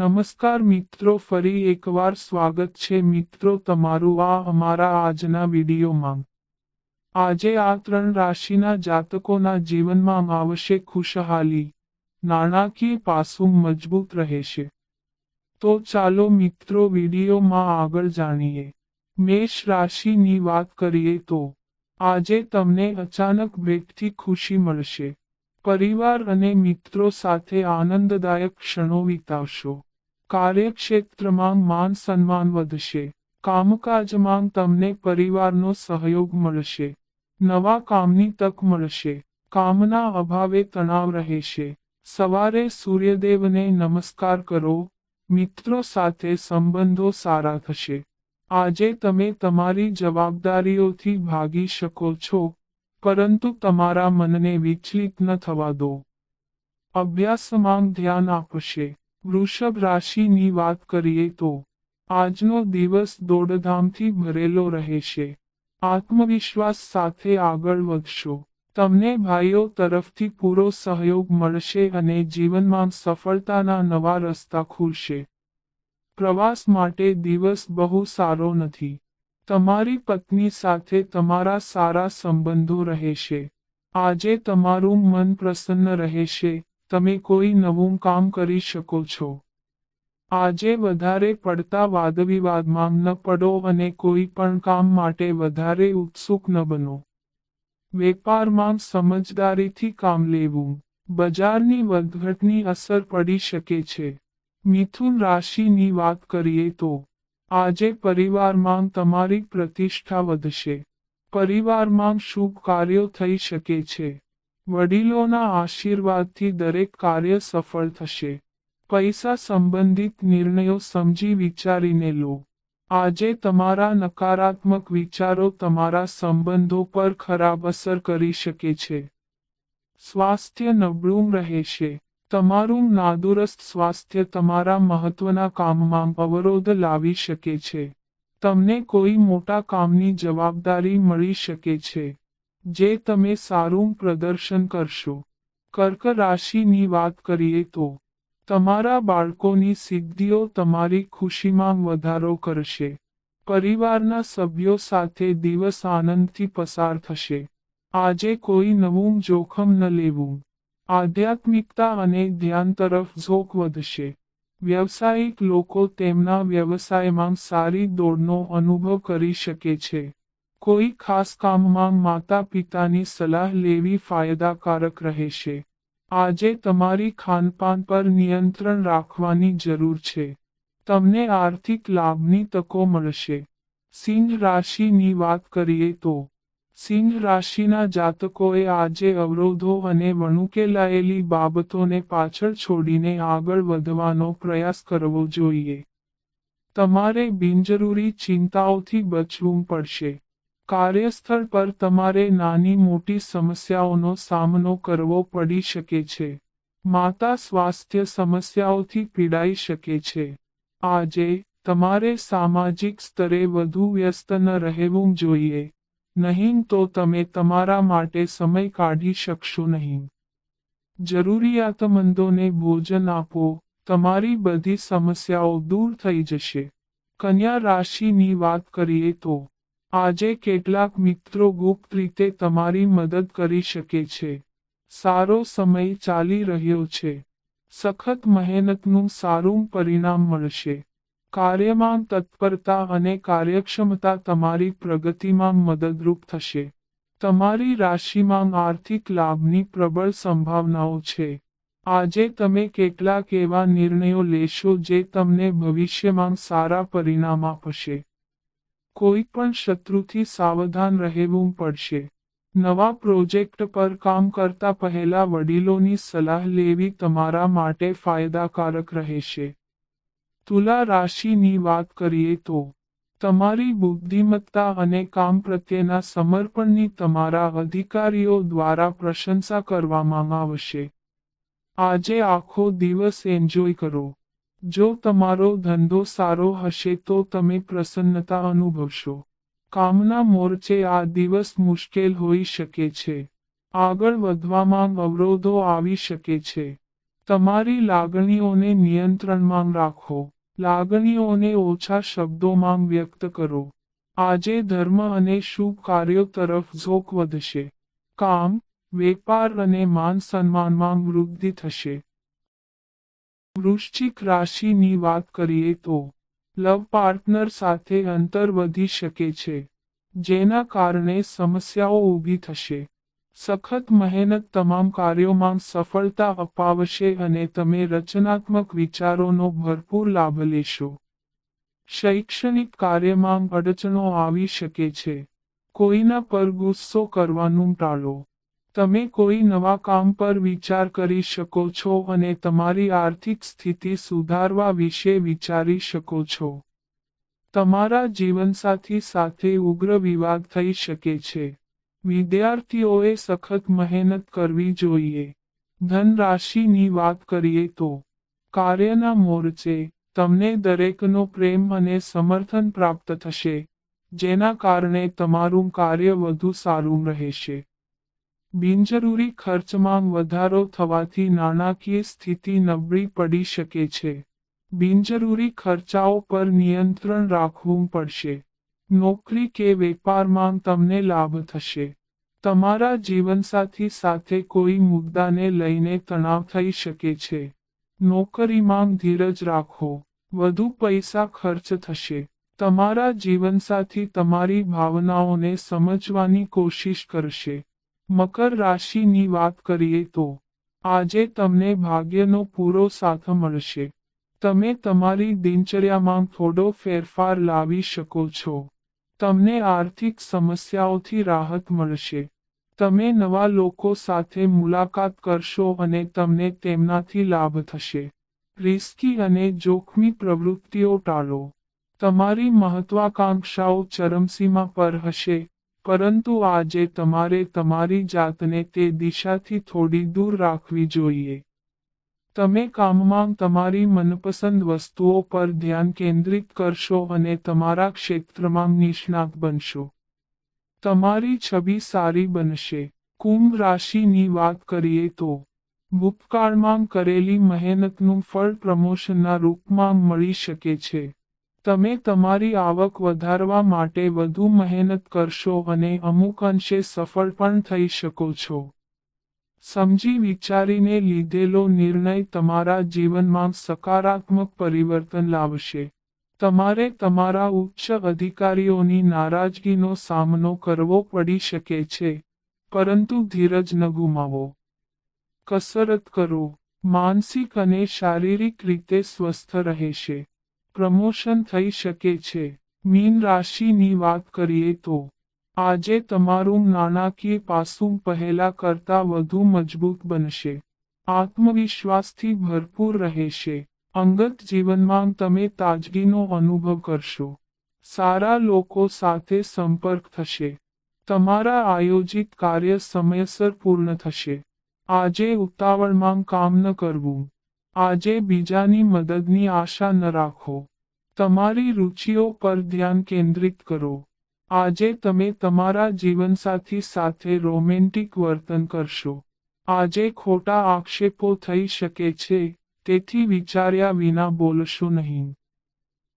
નમસ્કાર મિત્રો, ફરી એકવાર સ્વાગત છે મિત્રો તમારું આ અમારા આજના વિડીયોમાં. આજે આ ત્રણ રાશિના જાતકોના જીવનમાં આવશે ખુશહાલી, નાણાકીય પાસું મજબૂત રહેશે. તો ચાલો મિત્રો વિડીયોમાં આગળ જાણીએ. મેષ રાશિની વાત કરીએ તો, આજે તમને અચાનક ભેટથી ખુશી મળશે. પરિવાર અને મિત્રો સાથે આનંદદાયક ક્ષણો વિતાવશો. કાર્યક્ષેત્રમાં માન સન્માન વધશે. કામકાજમાં તમને પરિવારનો સહયોગ મળશે. નવા કામની તક મળશે. કામના અભાવે તણાવ રહેશે. સવારે સૂર્યદેવને નમસ્કાર કરો. મિત્રો સાથે સંબંધો સારા થશે. આજે તમે તમારી જવાબદારીઓથી ભાગી શકો છો, પરંતુ તમારા મનને વિચલિત ન થવા દો. અભ્યાસમાં ધ્યાન આપશે. વૃષભ રાશિની વાત કરીએ તો આજનો દિવસ દોડધામથી ભરેલો રહેશે. આત્મવિશ્વાસ સાથે આગળ વધશો. તમને ભાઈઓ તરફથી પૂરો સહયોગ મળશે અને જીવનમાં સફળતાના નવા રસ્તા ખુલશે. પ્રવાસ માટે દિવસ બહુ સારો નથી. તમારી પત્ની સાથે તમારા સારા સંબંધો રહેશે. આજે તમારું મન પ્રસન્ન રહેશે. તમે કોઈ નવું કામ કરી શકો છો. આજે વધારે પડતા વાદવિવાદમાં ન પડો અને કોઈ પણ કામ માટે વધારે ઉત્સુક ન બનો. વેપારમાં સમજદારીથી કામ લેવું. બજારની વધઘટની અસર પડી શકે છે. મિથુન રાશિની વાત કરીએ તો, આજે પરિવારમાં તમારી પ્રતિષ્ઠા વધશે. પરિવારમાં શુભ કાર્યો થઈ શકે છે. વડીલોના આશીર્વાદથી દરેક કાર્ય સફળ થશે. પૈસા સંબંધિત નિર્ણયો સમજી વિચારીને લો. આજે તમારા નકારાત્મક વિચારો તમારા સંબંધો પર ખરાબ અસર કરી શકે છે. સ્વાસ્થ્ય નબળું રહેશે. તમારું નાદુરસ્ત સ્વાસ્થ્ય તમારા મહત્વના કામમાં અવરોધ લાવી શકે છે. તમને કોઈ મોટા કામની જવાબદારી મળી શકે છે. જે તમે સારું પ્રદર્શન કરશો. કર્ક રાશિની વાત કરીએ તો, તમારા બાળકોની સિદ્ધિઓ તમારી ખુશીમાં વધારો કરશે. પરિવારના સભ્યો સાથે દિવસ આનંદથી પસાર થશે. આજે કોઈ નવું જોખમ ન લેવું. આધ્યાત્મિકતા અને ધ્યાન તરફ ઝોક વધશે. વ્યવસાયિક લોકો તેમના વ્યવસાયમાં સારી દોડનો અનુભવ કરી શકે છે. કોઈ ખાસ કામમાં માતા પિતાની સલાહ લેવી ફાયદાકારક રહેશે. આજે તમારી ખાનપાન પર નિયંત્રણ રાખવાની જરૂર છે. તમને આર્થિક લાભની તકો મળશે. સિંહ રાશિની વાત કરીએ તો, સિંહ રાશિના જાતકોએ આજે અવરોધો અને વણુકેલાયેલી બાબતોને પાછળ છોડીને આગળ વધવાનો પ્રયાસ કરવો જોઈએ. તમારે બિનજરૂરી ચિંતાઓથી બચવું પડશે. કાર્યસ્થળ પર તમારે નાની મોટી સમસ્યાઓનો સામનો કરવો પડી શકે છે. માતા સ્વાસ્થ્ય સમસ્યાઓથી પીડાઈ શકે છે. આજે, તમારે સામાજિક સ્તરે વધુ વ્યસ્ત ન રહેવું જોઈએ. નહીં તો તમે તમારા માટે સમય કાઢી શકશો નહીં. જરૂરિયાતમંદોને ભોજન આપો. તમારી બધી સમસ્યાઓ દૂર થઈ જશે. કન્યા રાશિની વાત કરીએ તો આજે કેટલાક મિત્રો ગુપ્ત રીતે તમારી મદદ કરી શકે છે. સારો સમય ચાલી રહ્યો છે. સખત મહેનતનું સારું પરિણામ મળશે. કાર્યમાં તત્પરતા અને કાર્યક્ષમતા તમારી પ્રગતિમાં મદદરૂપ થશે. તમારી રાશિમાં આર્થિક લાભની પ્રબળ સંભાવનાઓ છે. આજે તમે કેટલાક એવા નિર્ણયો લેશો જે તમને ભવિષ્યમાં સારા પરિણામ આપશે. કોઈ પણ શત્રુથી સાવધાન રહેવું પડશે. નવા પ્રોજેક્ટ પર કામ કરતા પહેલા વડીલોની સલાહ લેવી તમારા માટે ફાયદાકારક રહેશે. તુલા રાશિની વાત કરીએ તો, તમારી બુદ્ધિમત્તા અને કામ પ્રત્યેના સમર્પણની તમારા અધિકારીઓ દ્વારા પ્રશંસા કરવામાં આવશે. આજે આખો દિવસ એન્જોય કરો. જો તમારો ધંધો સારો હશે તો તમે પ્રસન્નતા અનુભવશો. કામના મોરચે આ દિવસ મુશ્કેલ હોઈ શકે છે. આગળ વધવામાં અવરોધો આવી શકે છે. તમારી લાગણીઓને નિયંત્રણમાં રાખો. લાગણીઓને ઓછા શબ્દોમાં વ્યક્ત કરો. આજે ધર્મ અને શુભ કાર્યો તરફ ઝોક વધશે. કામ, વેપાર અને માન સન્માનમાં વૃદ્ધિ થશે. વૃશ્ચિક રાશિની વાત કરીએ તો, લવ પાર્ટનર સાથે અંતર વધી શકે છે, જેના કારણે સમસ્યાઓ ઊભી થશે. સખત મહેનત તમામ કાર્યોમાં સફળતા અપાવશે અને તમે રચનાત્મક વિચારોનો ભરપૂર લાભ લેશો. શૈક્ષણિક કાર્યમાં અડચણો આવી શકે છે. કોઈના પર ગુસ્સો કરવાનું ટાળો. તમે કોઈ નવા કામ પર વિચાર કરી શકો છો અને તમારી આર્થિક સ્થિતિ સુધારવા વિશે વિચારી શકો છો. તમારા જીવનસાથી સાથે ઉગ્ર વિવાદ થઈ શકે છે. વિદ્યાર્થીઓએ સખત મહેનત કરવી જોઈએ. ધન રાશિની વાત કરીએ તો, કાર્યના મોરચે તમને દરેકનો પ્રેમ અને સમર્થન પ્રાપ્ત થશે, જેના કારણે તમારું કાર્ય વધુ સારું રહેશે. બિનજરૂરી ખર્ચમાં વધારો થવાથી નાણાકીય સ્થિતિ નબળી પડી શકે છે. બિનજરૂરી ખર્ચાઓ પર નિયંત્રણ રાખવું પડશે. નોકરી કે વેપારમાં તમને લાભ થશે. તમારા જીવનસાથી સાથે કોઈ મુદ્દાને લઈને તણાવ થઈ શકે છે. નોકરીમાં ધીરજ રાખો. વધુ પૈસા ખર્ચ થશે. તમારા જીવનસાથી તમારી ભાવનાઓને સમજવાની કોશિશ કરશે. મકર રાશિની વાત કરીએ તો, આજે તમને ભાગ્યનો પૂરો સાથ મળશે. તમે તમારી દિનચર્યામાં થોડો ફેરફાર લાવી શકો છો. તમને આર્થિક સમસ્યાઓથી રાહત મળશે. તમે નવા લોકો સાથે મુલાકાત કરશો અને તમને તેમનાથી લાભ થશે. રિસ્કી અને જોખમી પ્રવૃત્તિઓ ટાળો. તમારી મહત્વાકાંક્ષાઓ ચરમસીમા પર હશે. પરંતુ આજે તમારે તમારી જાતને તે દિશાથી થોડી દૂર રાખવી જોઈએ. તમે કામમાં તમારી મનપસંદ વસ્તુઓ પર ધ્યાન કેન્દ્રિત કરશો અને તમારા ક્ષેત્રમાં નિષ્ણાત બનશો. તમારી છબી સારી બનશે. કુંભ રાશિની વાત કરીએ તો, ભૂતકાળમાં કરેલી મહેનતનું ફળ પ્રમોશનના રૂપમાં મળી શકે છે. તમે તમારી આવક વધારવા માટે વધુ મહેનત કરશો અને અમુક અંશે સફળ પણ થઈ શકો છો. સમજી વિચારીને લીધેલો નિર્ણય તમારા જીવનમાં સકારાત્મક પરિવર્તન લાવશે. તમારે તમારા ઉચ્ચ અધિકારીઓની નારાજગીનો સામનો કરવો પડી શકે છે. પરંતુ ધીરજ ન ગુમાવો. કસરત કરો. માનસિક અને શારીરિક રીતે સ્વસ્થ રહેશે. પ્રમોશન થઈ શકે છે. મીન રાશિની વાત કરીએ તો, આજે તમારું નાણાકીય પાસું પહેલા કરતા વધુ મજબૂત બનશે. આત્મવિશ્વાસથી ભરપૂર રહેશે. અંગત જીવનમાં તમે તાજગીનો અનુભવ કરશો. સારા લોકો સાથે સંપર્ક થશે. તમારા આયોજિત કાર્ય સમયસર પૂર્ણ થશે. આજે ઉતાવળમાં કામ ન કરવું. આજે બીજાની મદદની આશા ન રાખો. તમારી રુચિઓ પર ધ્યાન કેન્દ્રિત કરો. આજે તમે તમારા જીવનસાથી સાથે રોમેન્ટિક વર્તન કરશો. આજે ખોટા આક્ષેપો થઈ શકે છે, તેથી વિચાર્યા વિના બોલશો નહીં.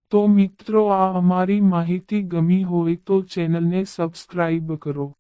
તો મિત્રો, આ અમારી માહિતી ગમી હોય તો ચેનલને સબસ્ક્રાઇબ કરો.